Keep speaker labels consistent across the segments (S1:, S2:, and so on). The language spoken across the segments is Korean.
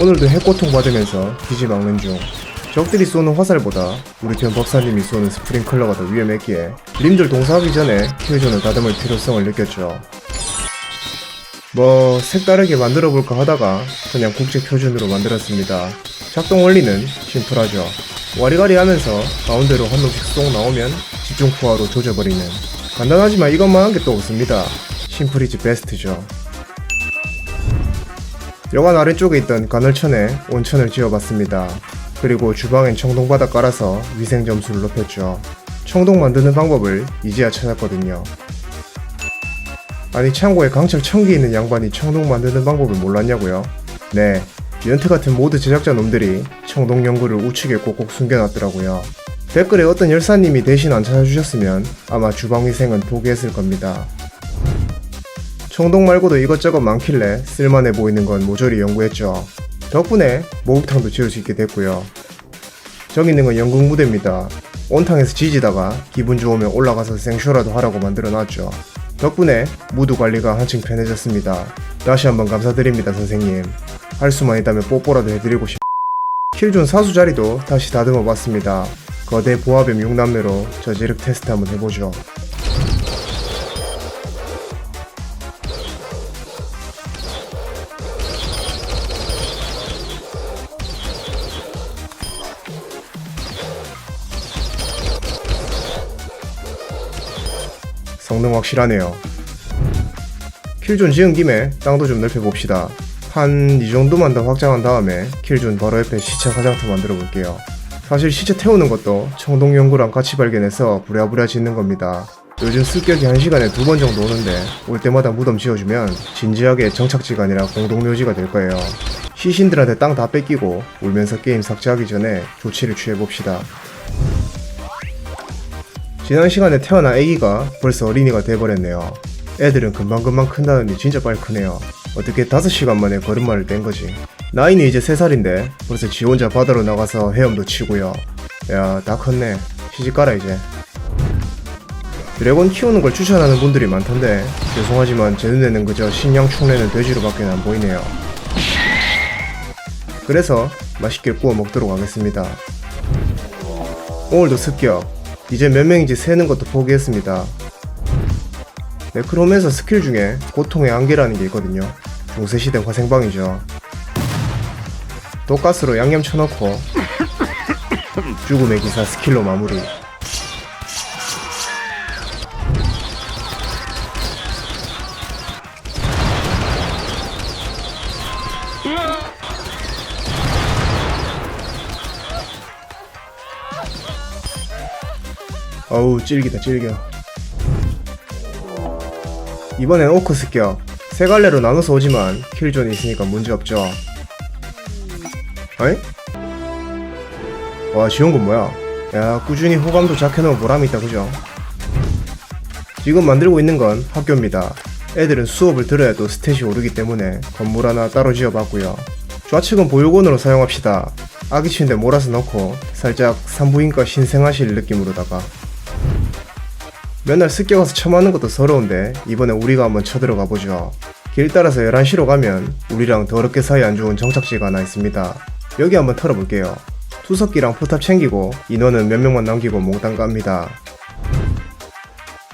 S1: 오늘도 핵고통 받으면서 기지 막는 중. 적들이 쏘는 화살보다 우리 편 법사님이 쏘는 스프링클러가 더 위험했기에 님들 동사하기 전에 킬존을 다듬을 필요성을 느꼈죠. 뭐 색다르게 만들어 볼까 하다가 그냥 국제 표준으로 만들었습니다. 작동 원리는 심플하죠. 와리가리 하면서 가운데로 한 놈씩 쏙 나오면 집중 포화로 조져버리는 간단하지만 이것만 한 게 또 없습니다. 심플이지 베스트죠. 여관 아래쪽에 있던 간헐천에 온천을 지어봤습니다. 그리고 주방엔 청동바닥 깔아서 위생 점수를 높였죠. 청동 만드는 방법을 이제야 찾았거든요. 아니 창고에 강철 천기 있는 양반이 청동 만드는 방법을 몰랐냐고요? 네, 연트 같은 모드 제작자 놈들이 청동 연구를 우측에 꼭꼭 숨겨놨더라고요. 댓글에 어떤 열사님이 대신 안 찾아주셨으면 아마 주방 위생은 포기했을 겁니다. 청동 말고도 이것저것 많길래 쓸만해 보이는 건 모조리 연구했죠. 덕분에 목욕탕도 지을 수 있게 됐고요. 저기 있는 건 연극 무대입니다. 온탕에서 지지다가 기분 좋으면 올라가서 생쇼라도 하라고 만들어놨죠. 덕분에 무드 관리가 한층 편해졌습니다. 다시 한번 감사드립니다, 선생님. 할 수만 있다면 뽀뽀라도 해드리고 싶... 킬존 사수 자리도 다시 다듬어 봤습니다. 거대 보아뱀 6남매로 저지력 테스트 한번 해보죠. 성능 확실하네요. 킬존 지은 김에 땅도 좀 넓혀봅시다. 한 이 정도만 더 확장한 다음에 킬존 바로 옆에 시체 화장터 만들어 볼게요. 사실 시체 태우는 것도 청동 연구랑 같이 발견해서 부랴부랴 짓는 겁니다. 요즘 습격이 한 시간에 두 번 정도 오는데 올 때마다 무덤 지어주면 진지하게 정착지가 아니라 공동묘지가 될 거예요. 시신들한테 땅 다 뺏기고 울면서 게임 삭제하기 전에 조치를 취해봅시다. 지난 시간에 태어난 아기가 벌써 어린이가 돼버렸네요. 애들은 금방금방 큰다더니 진짜 빨리 크네요. 어떻게 5시간 만에 걸음마를 뗀 거지. 나이는 이제 3살인데 벌써 지 혼자 바다로 나가서 헤엄도 치고요. 야, 다 컸네. 시집 가라 이제. 드래곤 키우는 걸 추천하는 분들이 많던데 죄송하지만 제 눈에는 그저 신양 축내는 돼지로밖에 안 보이네요. 그래서 맛있게 구워 먹도록 하겠습니다. 오늘도 습격. 이제 몇 명인지 세는 것도 포기했습니다. 네크로맨서 스킬 중에 고통의 안개라는 게 있거든요. 중세시대 화생방이죠. 독가스로 양념 쳐넣고 죽음의 기사 스킬로 마무리. 어우 찔기다 찔겨. 이번엔 오크 습격. 세 갈래로 나눠서 오지만 킬존이 있으니까 문제없죠. 어이? 와 지원 건 뭐야? 야 꾸준히 호감도 작해놓은 보람이 있다 그죠? 지금 만들고 있는 건 학교입니다. 애들은 수업을 들어야 또 스탯이 오르기 때문에 건물 하나 따로 지어봤고요. 좌측은 보육원으로 사용합시다. 아기 침대 몰아서 넣고 살짝 산부인과 신생아실 느낌으로다가 맨날 습격가서 처맞는 것도 서러운데 이번에 우리가 한번 쳐들어가 보죠. 길 따라서 11시로 가면 우리랑 더럽게 사이 안 좋은 정착지가 하나 있습니다. 여기 한번 털어볼게요. 투석기랑 포탑 챙기고 인원은 몇 명만 남기고 몽땅 갑니다.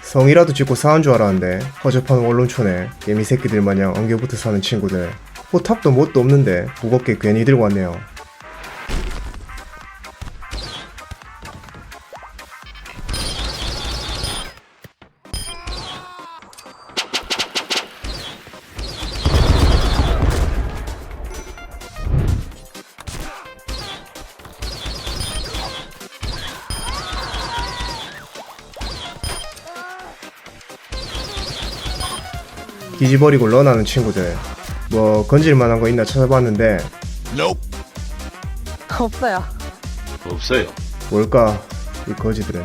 S1: 성이라도 짓고 사한 줄 알았는데 허접한 원론촌에 개미 새끼들 마냥 엉겨붙어 사는 친구들 포탑도 뭣도 없는데 무겁게 괜히 들고 왔네요. 뒤집어리고 런하는 친구들. 뭐 건질만한 거 있나 찾아봤는데.
S2: 없어요.
S3: 없어요.
S1: 뭘까 이 거지들은.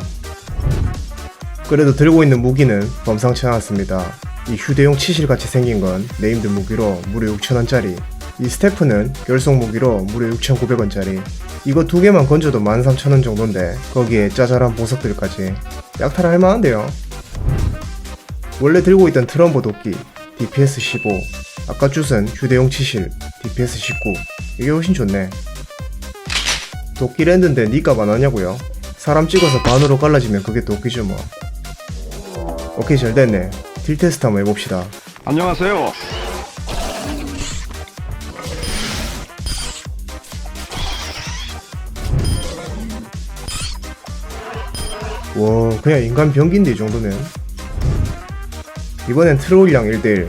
S1: 그래도 들고 있는 무기는 범상치 않았습니다. 이 휴대용 치실같이 생긴 건 네임드 무기로 무려 6천원짜리. 이 스태프는 결속 무기로 무려 6,900원짜리. 이거 두 개만 건져도 13,000원 정도인데 거기에 짜잘한 보석들까지. 약탈 할 만한데요. 원래 들고 있던 트럼보 도끼 DPS 15 아까 쭈은 휴대용 치실 DPS 19 이게 훨씬 좋네. 도끼 랜드인데 니값 안 하냐고요? 사람 찍어서 반으로 갈라지면 그게 도끼죠 뭐. 오케이 잘 됐네. 딜 테스트 한번 해봅시다.
S2: 안녕하세요.
S1: 와 그냥 인간 병기인데 이 정도면 이번엔 트롤이랑 1대1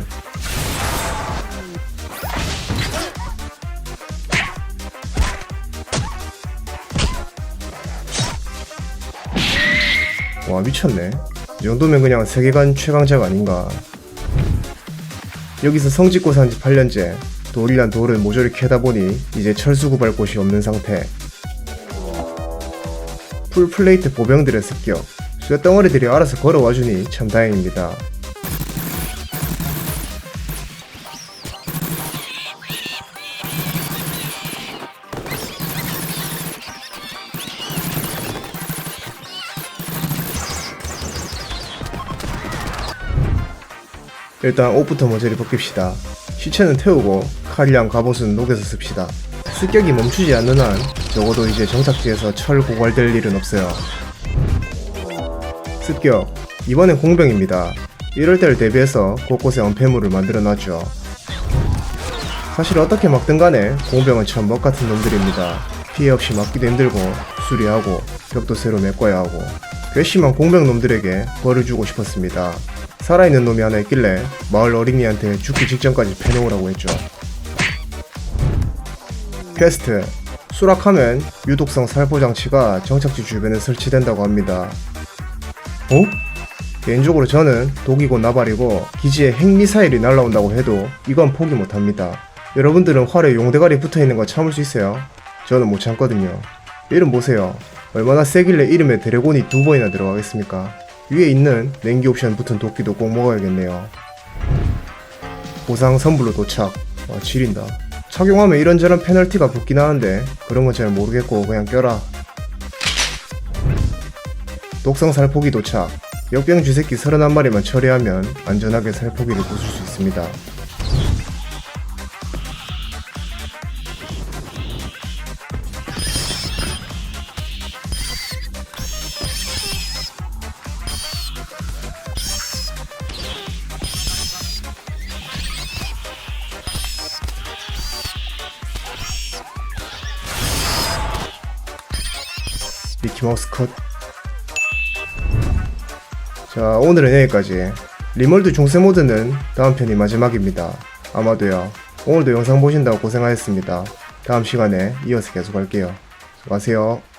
S1: 와 미쳤네. 이 정도면 그냥 세계관 최강자가 아닌가. 여기서 성직고 산지 8년째 돌이란 돌을 모조리 캐다 보니 이제 철수 구발 곳이 없는 상태. 풀플레이트 보병들의 습격. 쇠덩어리들이 알아서 걸어와주니 참 다행입니다 일단 옷부터 모조리 벗깁시다. 시체는 태우고 칼이랑 갑옷은 녹여서 씁시다. 습격이 멈추지 않는 한 적어도 이제 정착지에서 철 고갈될 일은 없어요. 습격 이번엔 공병입니다. 이럴 때를 대비해서 곳곳에 은폐물을 만들어 놨죠. 사실 어떻게 막든 간에 공병은 참 먹같은 놈들입니다. 피해 없이 막기도 힘들고 수리하고 벽도 새로 메꿔야 하고 괘씸한 공병 놈들에게 벌을 주고 싶었습니다. 살아있는 놈이 하나 있길래 마을 어린이한테 죽기 직전까지 패놓으라고 했죠. 퀘스트 수락하면 유독성 살포 장치가 정착지 주변에 설치된다고 합니다. 어? 개인적으로 저는 독이고 나발이고 기지에 핵미사일이 날라온다고 해도 이건 포기 못합니다. 여러분들은 활에 용대가리 붙어있는 거 참을 수 있어요? 저는 못 참거든요. 이름 보세요. 얼마나 세길래 이름에 드래곤이 두 번이나 들어가겠습니까? 위에 있는 냉기 옵션 붙은 도끼도 꼭 먹어야겠네요. 보상 선불로 도착. 와, 지린다. 착용하면 이런저런 페널티가 붙긴 하는데 그런 건 잘 모르겠고 그냥 껴라. 독성 살포기 도착. 역병 쥐새끼 31마리만 처리하면 안전하게 살포기를 부술 수 있습니다. 미키마우스 컷. 자, 오늘은 여기까지. 리몰드 중세 모드는 다음 편이 마지막입니다. 아마도요. 오늘도 영상 보신다고 고생하셨습니다. 다음 시간에 이어서 계속 할게요. 수고하세요.